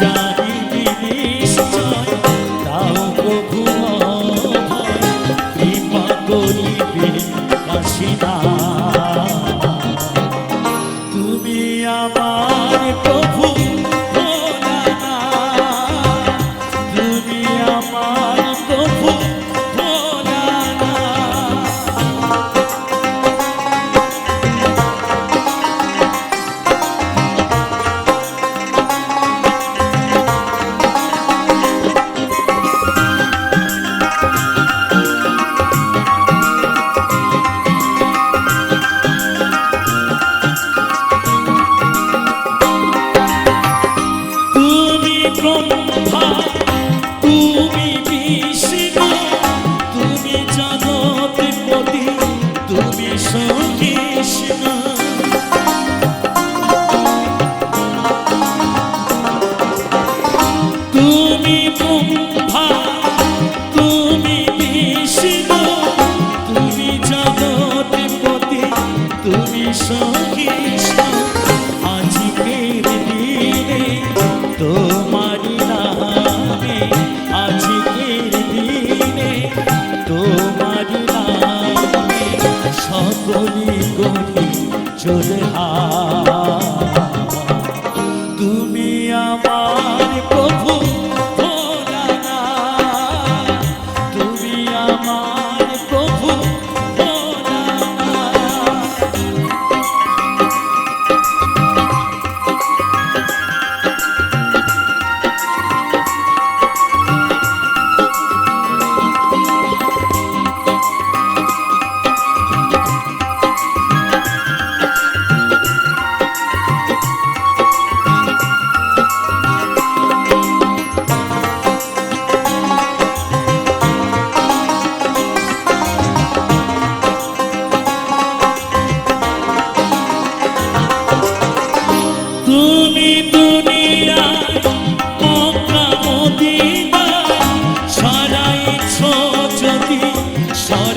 জানি দিদি Krishna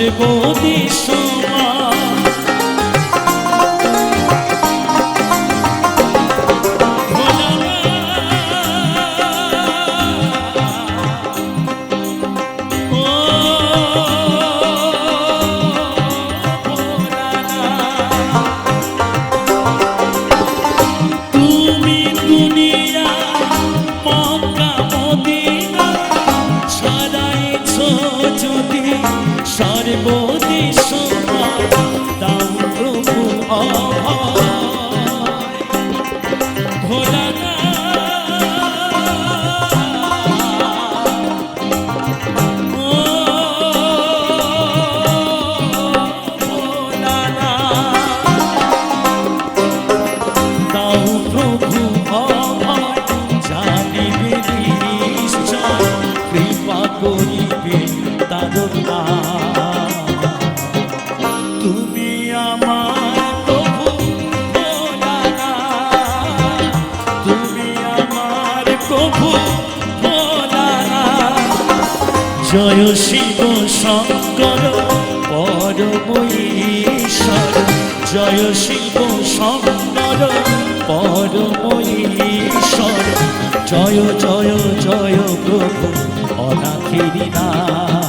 সর্বদেশ জয় শিব শঙ্কর পরম ঈশ্বর জয় শিব শঙ্কর পরম ঈশ্বর জয় জয় জয় প্রভু অনাথিরি না